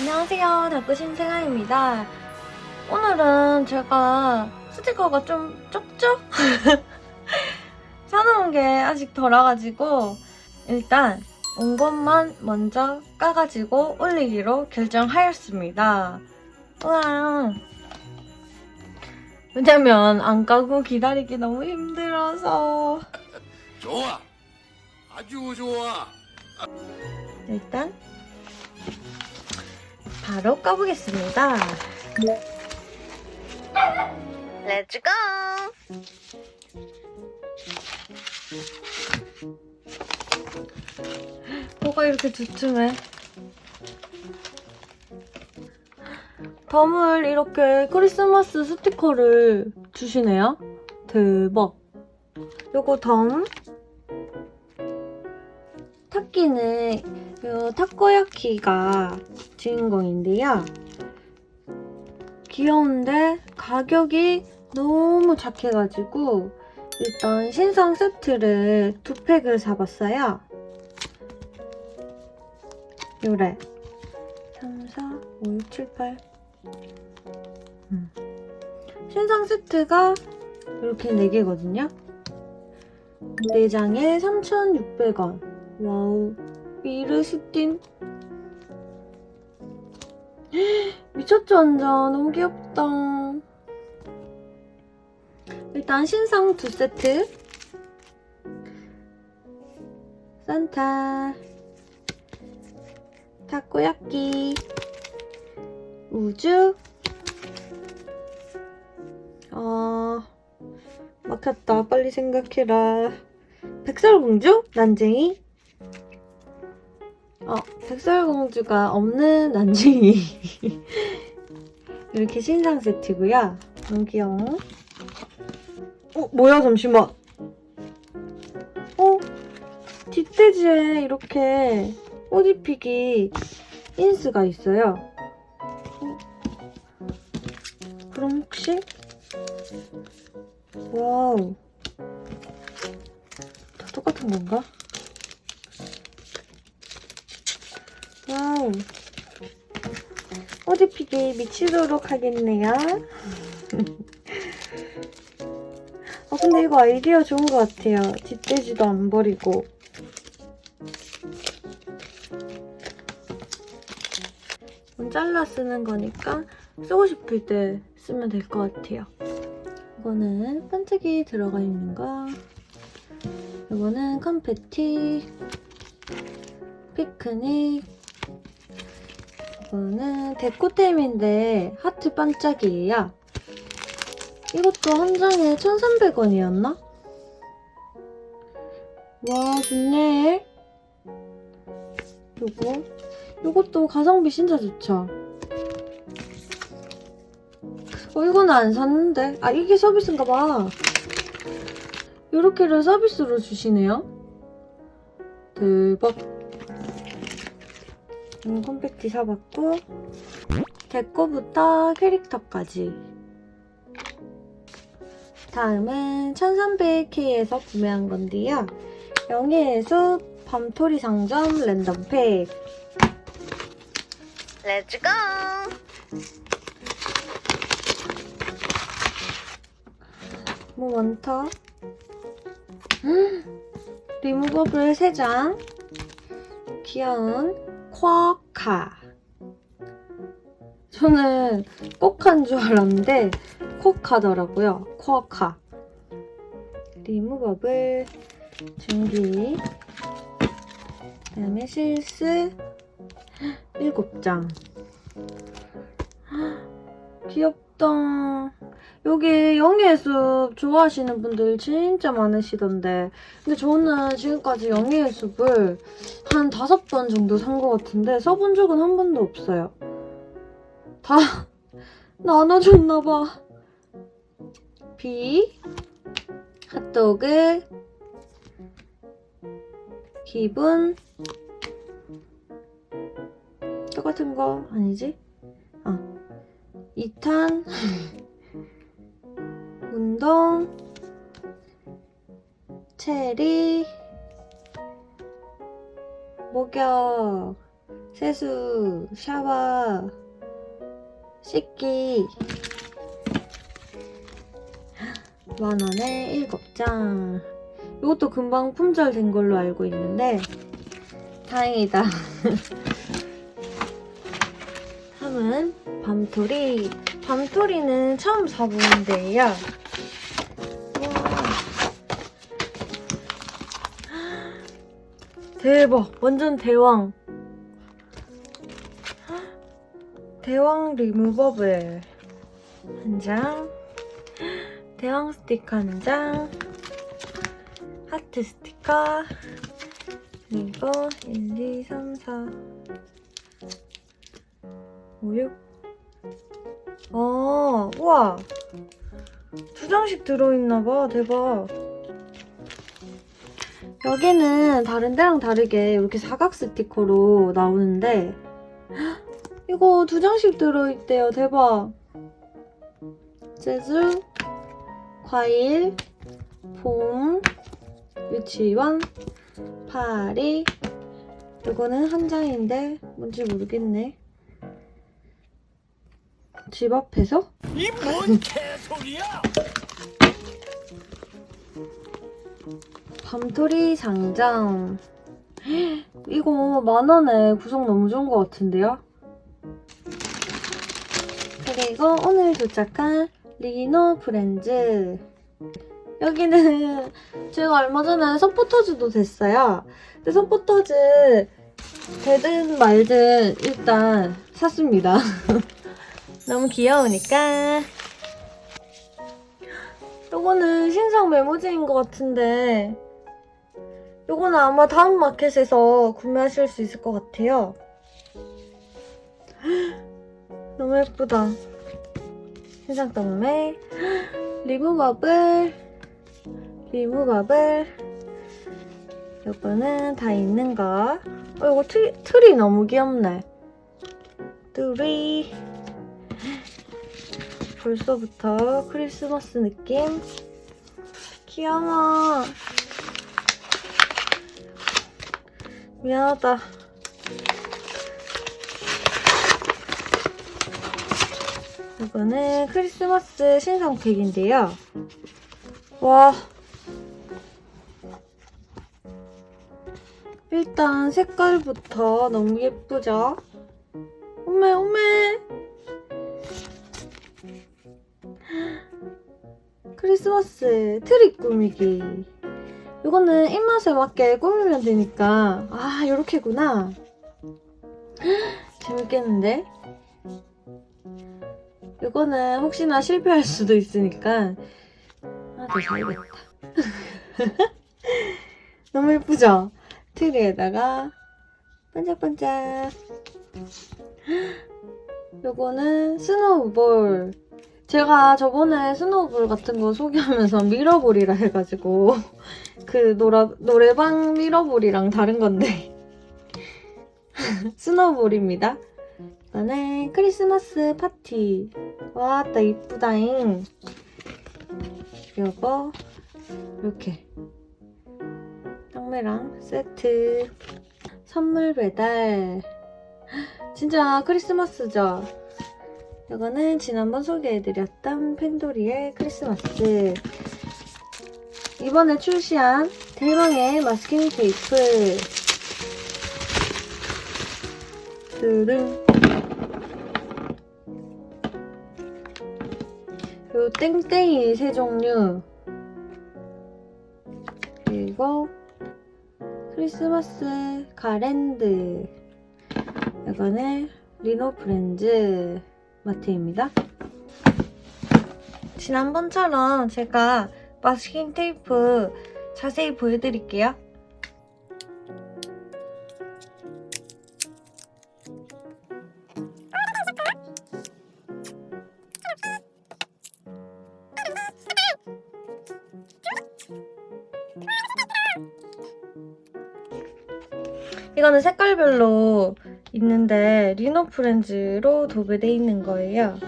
안녕하세요. 닥구신 생아입니다. 오늘은 제가 스티커가 좀 적죠? 사놓은 게 아직 덜 와가지고 일단 온 것만 먼저 까가지고 올리기로 결정하였습니다. 우와. 왜냐면 안 까고 기다리기 너무 힘들어서 좋아. 아주 좋아. 일단 바로 까보겠습니다. 렛츠고! 뭐가 이렇게 두툼해? 덤을 이렇게 크리스마스 스티커를 주시네요. 대박. 요거 덤 타키는 요 타코야키가 주인공인데요. 귀여운데 가격이 너무 착해가지고 일단 신상 세트를 두 팩을 사봤어요. 요래 3, 4, 5, 6, 7, 8 음. 신상 세트가 이렇게 4개거든요. 4장에 3,600원 와우 미르시틴 미쳤죠 완전. 너무 귀엽다. 일단 신상 두 세트. 산타. 타코야끼. 우주. 어 막혔다. 빨리 생각해라. 백설공주? 난쟁이 어, 백설공주가 없는 난쟁이. 이렇게 신상 세트고요. 너무 귀여워. 어, 뭐야, 잠시만. 어? 뒷돼지에 이렇게 옷 입히기 인스가 있어요. 어? 그럼 혹시? 와우. 다 똑같은 건가? 옷 입히기 미치도록 하겠네요. 아, 근데 이거 아이디어 좋은 것 같아요. 뒷돼지도 안 버리고. 잘라 쓰는 거니까 쓰고 싶을 때 쓰면 될 것 같아요. 이거는 반짝이 들어가 있는 거. 이거는 컴패티, 피크닉, 이거는 데코템인데 하트 반짝이에요. 이것도 한 장에 1,300원이었나? 와, 좋네. 요거. 요것도 가성비 진짜 좋죠? 어, 이거는 안 샀는데. 아, 이게 서비스인가 봐. 요렇게를 서비스로 주시네요. 대박. 음, 컴팩트 사봤고 데코부터 캐릭터까지. 다음은 1300K에서 구매한 건데요. 영예의 숲 밤토리 상점 랜덤팩 렛츠고! 뭐 많다? 리무버블 3장. 귀여운 쿼카. 저는 꼭한 줄 알았는데 쿼카더라고요. 쿼카. 리무버블 준비. 그 다음에 실스 7장. 귀엽다. 여기 영예의 숲 좋아하시는 분들 진짜 많으시던데 근데 저는 지금까지 영예의 숲을 한 다섯 번 정도 산 것 같은데 써본 적은 한 번도 없어요. 다 나눠줬나봐. 비, 핫도그, 기분, 똑같은 거 아니지? 아, 2탄, 운동, 체리, 목욕, 세수, 샤워, 씻기. 만 원에 일곱 장. 이것도 금방 품절된 걸로 알고 있는데 다행이다. 다음은 밤토리. 밤토리는 처음 사보는데요. 대박! 완전 대왕! 대왕 리무버블 한 장, 대왕 스티커 한 장, 하트 스티커, 그리고 1, 2, 3, 4, 5, 6. 아, 우와! 두 장씩 들어있나봐. 대박. 여기는 다른 데랑 다르게 이렇게 사각 스티커로 나오는데 헉, 이거 두 장씩 들어있대요. 대박. 재즈, 과일, 봄, 유치원, 파리. 이거는 한 장인데 뭔지 모르겠네. 집 앞에서? 이 뭔 개소리야? 밤토리 상점. 이거 만 원에 구성 너무 좋은 것 같은데요? 그리고 오늘 도착한 리노 프렌즈. 여기는 제가 얼마 전에 서포터즈도 됐어요. 근데 서포터즈 되든 말든 일단 샀습니다. 너무 귀여우니까. 요거는 신상 메모지인 것 같은데 요거는 아마 다음 마켓에서 구매하실 수 있을 것 같아요. 너무 예쁘다. 신상 떡메 리무버블 리무버블 요거는 다 있는 거. 어, 이거 트, 틀이 너무 귀엽네. 뚜리 벌써부터 크리스마스 느낌? 귀여워. 미안하다. 이거는 크리스마스 신상팩인데요. 와. 일단 색깔부터 너무 예쁘죠? 어메, 어메. 크리스마스 트리 꾸미기. 이거는 입맛에 맞게 꾸미면 되니까. 아, 요렇게구나. 재밌겠는데? 이거는 혹시나 실패할 수도 있으니까. 하나 더 사야겠다. 너무 예쁘죠? 트리에다가 반짝반짝. 요거는 스노우볼. 제가 저번에 스노우볼 같은 거 소개하면서 미러볼이라 해가지고 그 노라, 노래방 미러볼이랑 다른 건데 스노우볼입니다. 이거는 크리스마스 파티. 와, 나 이쁘다잉. 요거 이렇게 떡메랑 세트 선물 배달 진짜 크리스마스죠? 이거는 지난번 소개해드렸던 펜도리의 크리스마스. 이번에 출시한 대망의 마스킹 테이프. 드릉. 그리고 땡땡이 세 종류. 그리고 크리스마스 가랜드. 이거는 리노 프렌즈. 마트입니다. 지난번처럼 제가 마스킹 테이프 자세히 보여드릴게요. 이거는 색깔별로 있는데 리노 프렌즈로 도배돼 있는 거예요.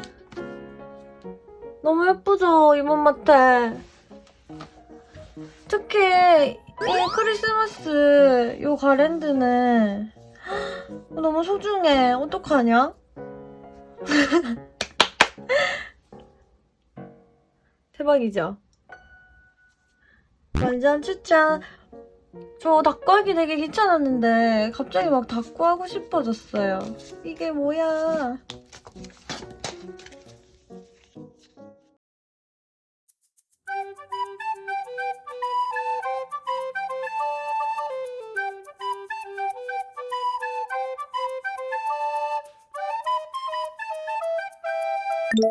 너무 예쁘죠 이번마트. 특히 이 크리스마스 요 가랜드는 너무 소중해. 어떡하냐? 대박이죠? 완전 추천. 저 닭구하기 되게 귀찮았는데 갑자기 막 닭구 하고 싶어졌어요. 이게 뭐야?